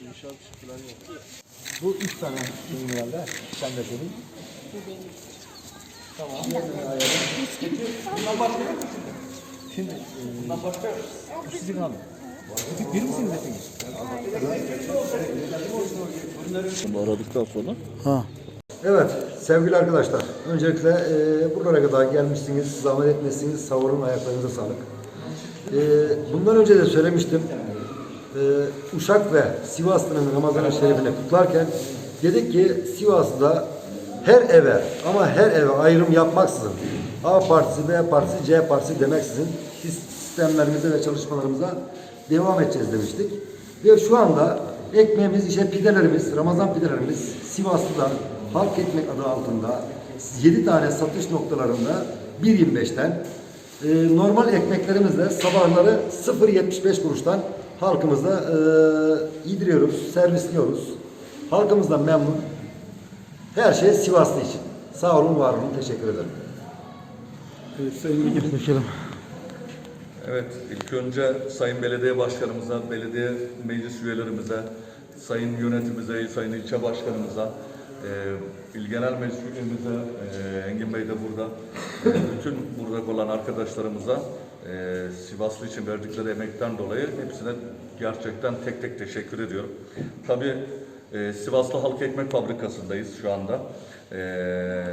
İnşaat falan. Bu üç tane senin herhalde. Sen de senin. Tamam. Diğerlerini ayarlayalım. Peki bundan başka yok mu şimdi? Şimdi bundan başka yok. Bu sizin abi. Bir misiniz hepiniz? Bunu aradıktan sonra Evet sevgili arkadaşlar. Öncelikle e, buralara kadar gelmişsiniz. Zahmet etmişsiniz. Savurun ayaklarınıza sağlık. E, bundan önce de söylemiştim. E, Uşak ve Sivaslı'nın Ramazan-ı Şerif'ini kutlarken dedik ki Sivas'ta her eve ama her eve ayrım yapmaksızın A partisi, B partisi, C partisi demeksizin sistemlerimize ve çalışmalarımıza devam edeceğiz demiştik. Ve şu anda ekmeğimiz, işte pidelerimiz, Ramazan pidelerimiz Sivaslı'da halk ekmek adı altında 7 tane satış noktalarında 1.25'ten e, normal ekmeklerimiz de sabahları 0.75 kuruştan halkımıza e, yediriyoruz, servisliyoruz. Halkımız da memnun. Her şey Sivaslı için. Sağ olun, var olun. Teşekkür ederim. Evet, ilk önce Sayın Belediye Başkanımıza, belediye meclis üyelerimize, Sayın yönetimimize, Sayın ilçe başkanımıza, e, İl Genel Meclis üyemize, e, Engin Bey de burada, bütün burada olan arkadaşlarımıza e, Sivaslı için verdikleri emekten dolayı hepsine gerçekten tek tek teşekkür ediyorum. Tabii e, Sivaslı Halk Ekmek Fabrikası'ndayız şu anda. E,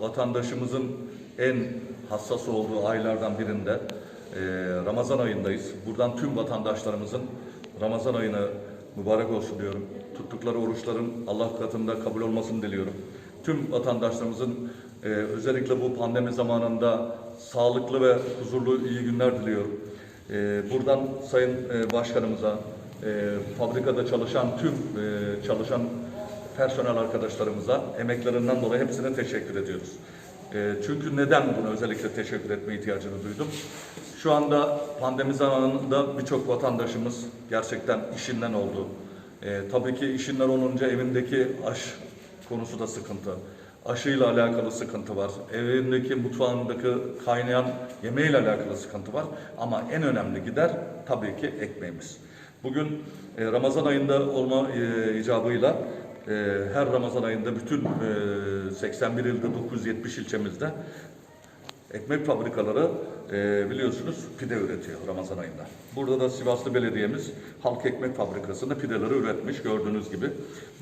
vatandaşımızın en hassas olduğu aylardan birinde e, Ramazan ayındayız. Buradan tüm vatandaşlarımızın Ramazan ayını mübarek olsun diyorum. Tuttukları oruçların Allah katında kabul olmasını diliyorum. Tüm vatandaşlarımızın e, özellikle bu pandemi zamanında sağlıklı ve huzurlu iyi günler diliyorum. E, buradan Sayın e, Başkanımıza, e, fabrikada çalışan tüm e, çalışan personel arkadaşlarımıza emeklerinden dolayı hepsine teşekkür ediyoruz. E, çünkü neden bunu özellikle teşekkür etme ihtiyacını duydum? Şu anda pandemi zamanında birçok vatandaşımız gerçekten işinden oldu. E, tabii ki işinden olunca evindeki aş konusu da sıkıntı. Aşıyla alakalı sıkıntı var. Evindeki mutfağındaki kaynayan yemeğiyle alakalı sıkıntı var. Ama en önemli gider tabii ki ekmeğimiz. Bugün e, Ramazan ayında olma e, icabıyla e, her Ramazan ayında bütün e, 81 ilde 970 ilçemizde ekmek fabrikaları e, biliyorsunuz pide üretiyor Ramazan ayında. Burada da Sivaslı Belediye'miz halk ekmek fabrikasında pideleri üretmiş gördüğünüz gibi.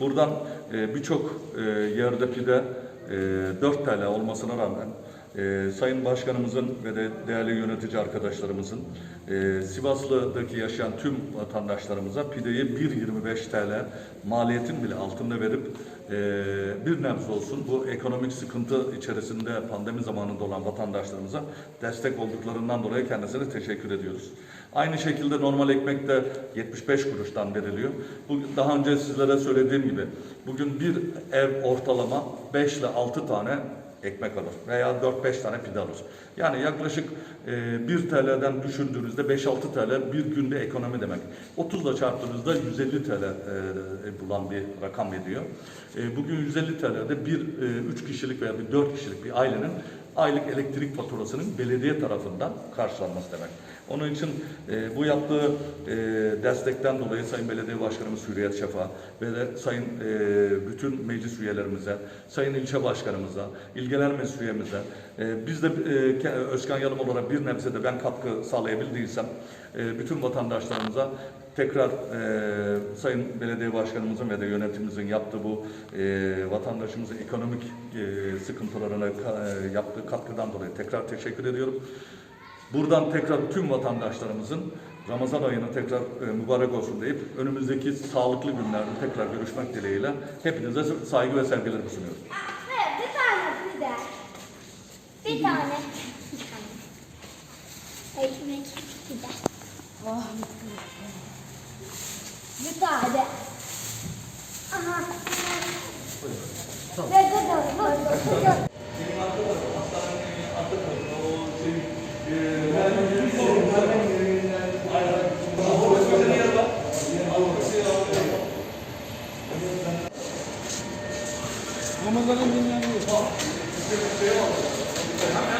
Buradan e, birçok e, yerde pide e, 4 TL olmasına rağmen e, Sayın Başkanımızın ve de değerli yönetici arkadaşlarımızın e, Sivaslı'daki yaşayan tüm vatandaşlarımıza pideyi 1.25 TL maliyetin bile altında verip e, bir nebze olsun bu ekonomik sıkıntı içerisinde pandemi zamanında olan vatandaşlarımıza destek olduklarından dolayı kendisine teşekkür ediyoruz. Aynı şekilde normal ekmek de 75 kuruştan veriliyor. Bu daha önce sizlere söylediğim gibi bugün bir ev ortalama 5 ile 6 tane ekmek alır veya 4-5 tane pide alır. Yani yaklaşık e, 1 TL'den düşündüğünüzde 5-6 TL bir günde ekonomi demek. 30 ile çarptığınızda 150 TL e, bulan bir rakam ediyor. E, bugün 150 TL'de bir 3 kişilik veya bir 4 kişilik bir ailenin aylık elektrik faturasının belediye tarafından karşılanması demek. Onun için e, bu yaptığı e, destekten dolayı Sayın Belediye Başkanımız Hürriyet Şafa ve de Sayın e, bütün meclis üyelerimize, Sayın ilçe başkanımıza, il genel meclis üyemize, e, biz de e, Özkan Yalım olarak bir nebze de ben katkı sağlayabildiysem e, bütün vatandaşlarımıza tekrar e, Sayın Belediye Başkanımızın ve de yönetimimizin yaptığı bu e, vatandaşımızın ekonomik e, sıkıntılarına yaptığı katkıdan dolayı tekrar teşekkür ediyorum. Buradan tekrar tüm vatandaşlarımızın Ramazan ayının tekrar e, mübarek olsun deyip önümüzdeki sağlıklı günlerde tekrar görüşmek dileğiyle hepinize saygı ve sevgilerimi sunuyorum. Bir tane. Ekmek gider. Oh. Bir tane. Aha. Tamam. Ve de Ramazan'ın dinlendiği. Gracias.